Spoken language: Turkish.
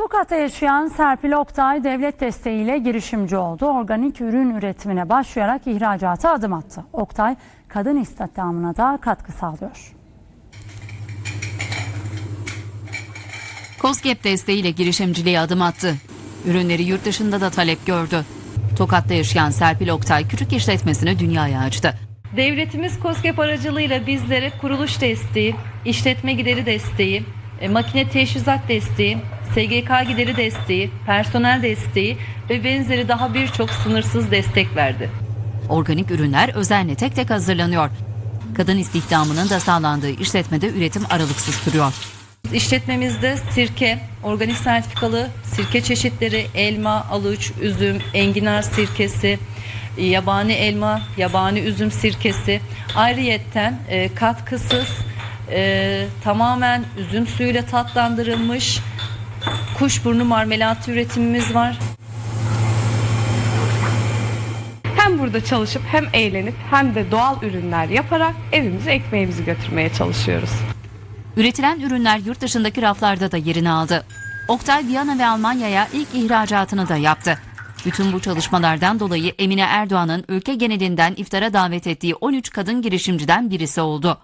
Tokat'ta yaşayan Serpil Oktay devlet desteğiyle girişimci oldu. Organik ürün üretimine başlayarak ihracata adım attı. Oktay kadın istihdamına da katkı sağlıyor. COSGAP desteğiyle girişimciliğe adım attı. Ürünleri yurt dışında da talep gördü. Tokat'ta yaşayan Serpil Oktay küçük işletmesini dünyaya açtı. Devletimiz KOSGEB aracılığıyla bizlere kuruluş desteği, işletme gideri desteği, e, makine teçhizat desteği, SGK gideri desteği, personel desteği ve benzeri daha birçok sınırsız destek verdi. Organik ürünler özenle tek tek hazırlanıyor. Kadın istihdamının da sağlandığı işletmede üretim aralıksız sürüyor. İşletmemizde sirke, organik sertifikalı sirke çeşitleri, elma, aluç, üzüm, enginar sirkesi, yabani elma, yabani üzüm sirkesi, ayrıyetten e, katkısız, e, tamamen üzüm suyuyla tatlandırılmış kuşburnu marmelatı üretimimiz var. Hem burada çalışıp hem eğlenip hem de doğal ürünler yaparak evimize ekmeğimizi götürmeye çalışıyoruz. Üretilen ürünler yurt dışındaki raflarda da yerini aldı. Oktay Viyana ve Almanya'ya ilk ihracatını da yaptı. Bütün bu çalışmalardan dolayı Emine Erdoğan'ın ülke genelinden iftara davet ettiği 13 kadın girişimciden birisi oldu.